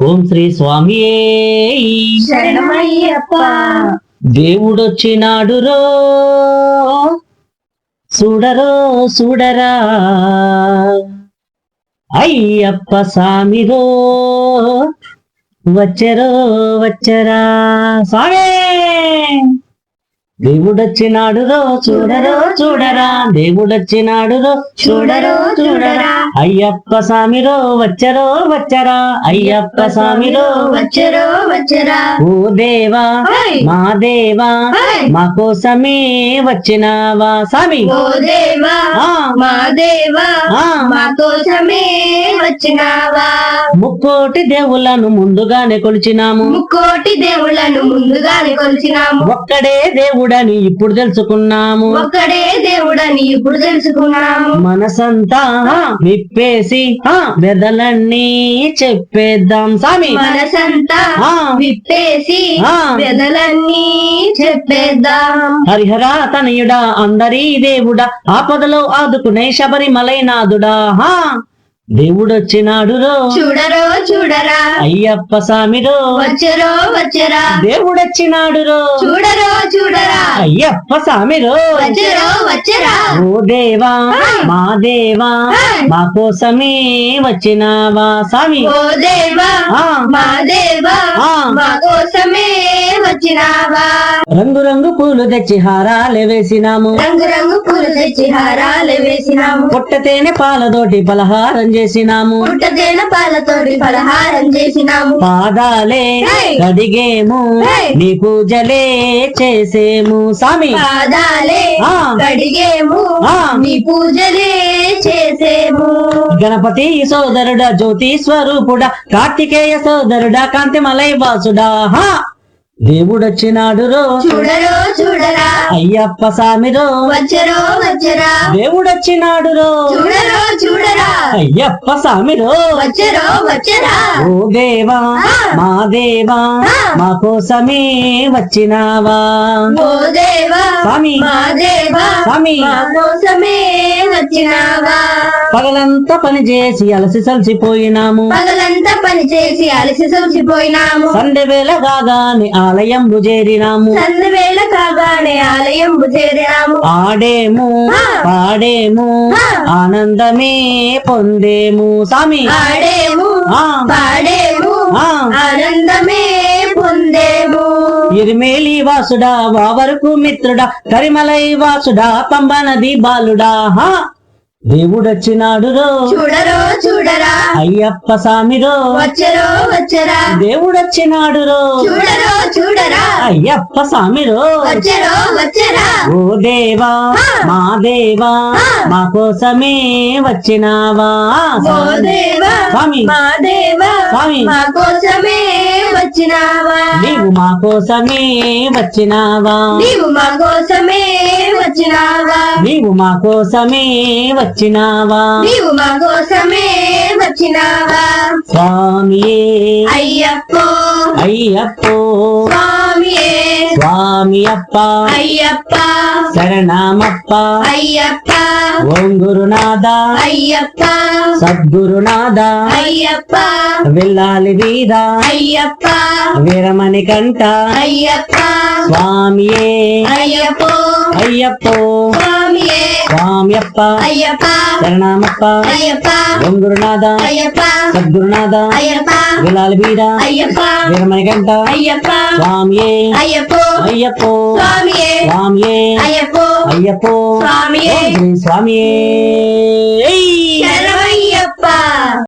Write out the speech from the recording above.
ఓం శ్రీ స్వామి. దేవుడొచ్చినాడు రో. చూడరో చూడరా. అయ్యప్ప సామిరో వచ్చరో వచ్చరా. స్వామి! దేవుడొచ్చినాడు రో చూడరో చూడరా దేవుడొచ్చినాడు రో చూడరో చూడరా అయ్యప్ప సామిరో వచ్చరో వచ్చరా అయ్యప్ప సామిరో వచ్చరో వచ్చరా ఓ దేవా! మా దేవా! మా కోసమే వచ్చినావా స్వామి ఓ దేవా. మా దేవా. మా కోసమే వచ్చినావా ముక్కోటి దేవుళ్ళను ముందుగానే కొలిచినాము ముక్కోటి దేవుళ్ళను ముందుగానే కొలిచినాము ఒక్కడే దేవుడని ఇప్పుడు తెలుసుకున్నాము. ఒక్కడే దేవుడని ఇప్పుడు తెలుసుకున్నాము. మనసంతా విప్పేసి వెదలన్నీ చెప్పేద్దాం స్వామి. మనసంతా. విప్పేసి. వెదలన్నీ చెప్పేద్దాం. హరిహర తనయుడా అందరీ దేవుడా ఆపదలో ఆదుకునే శబరిమలైనాథుడా హా దేవుడొచ్చినాడు రో చూడరో చూడరా. అయ్యప్ప సామిరో. వచ్చరో వచ్చరా. దేవుడొచ్చినాడు రో చూడరో చూడరా. అయ్యప్ప సామిరో. వచ్చరో వచ్చరా. ఓ దేవా మా దేవా మా కోసమే వచ్చినావా స్వామి ఓ దేవా. మా దేవా. మా కోసమే వచ్చినావా. రంగు రంగు పూలు తెచ్చి హారాలు వేసినాము. రంగు రంగు పూలు తెచ్చి హారాలు వేసినాము. పొట్టతేనె పాలతోటి పలహారం చేసినాము పాలతోటి పలహారం చేసినాము పాదాలే! కడిగేము! నీ పూజలే చేసేము స్వామి పాదాలే. కడిగేము. నీ పూజలే చేసేము గణపతి సోదరుడా జ్యోతి స్వరూపుడా కార్తికేయ సోదరుడా కాంతిమలై వాసుడా హా దేవుడొచ్చినాడు రో. చూడరో చూడరా. అయ్యప్ప సామిరో వచ్చరో వచ్చరా. దేవుడొచ్చినాడు రో. చూడరో చూడరా. అయ్యప్ప సామిరో వచ్చరో వచ్చరా ఓ దేవా. మా దేవా. మా కోసమే వచ్చినావా. ఓ దేవా స్వామి. మా దేవా స్వామి. మా కోసమే వచ్చినావా పగలంతా పని చేసి అలసి సలసిపోయినాము పగలంతా పని చేసి అలసి సోచిపోయినాము సండే వేళ కాగానే ఆలయం చేరినాము సంద వేళ కాగానే ఆలయం చేరినాము ఆడేము. పాడేము. ఆనందమే పొందేము స్వామి ఆడేము. పాడేము ఆ. ఇరిమేలి వాసుడా వావరకు మిత్రుడా కరిమలై వాసుడా పంబ నది బాలుడా దేవుడొచ్చినాడు రో. చూడరో చూడరా? అయ్యప్ప సామిరో. వచ్చరో వచ్చరా? దేవుడొచ్చినాడు రో. చూడరో చూడరా? అయ్యప్ప వచ్చరో వచ్చరా? ఓ దేవా మా దేవా మా కోసమే వచ్చినావా? ఓ దేవా స్వామి. మా దేవా స్వామి. మా కోసమే వచ్చినావా? నీవు మా కోసమే వచ్చినావా? నీవు మా కోసమే వచ్చినావా? నీవు మా కోసమే వచ్చినావా? నీవు మా కోసమే వచ్చినావా? స్వామియే. అయ్యప్పో. అయ్యప్పో. స్వామియే స్వామి అప్ప అయ్యప్ప శరణమప్ప అయ్యప్ప ఓం గురునాథ అయ్యప్ప సద్గురునాథ అయ్యప్ప వెళ్ళాలి వీర అయ్యప్ప వీరమణి కంట అయ్యప్ప స్వామియే అయ్యప్పో అయ్యప్పో சுவாமியப்பா சரணாமப்பா ஒங்குருநாதா சத்குருநாதா விலால் பீடா வீரமணி கண்டா சுவாமியே ஐயப்போ சுவாமியே ஐயப்போ சுவாமியே. சுவாமியே.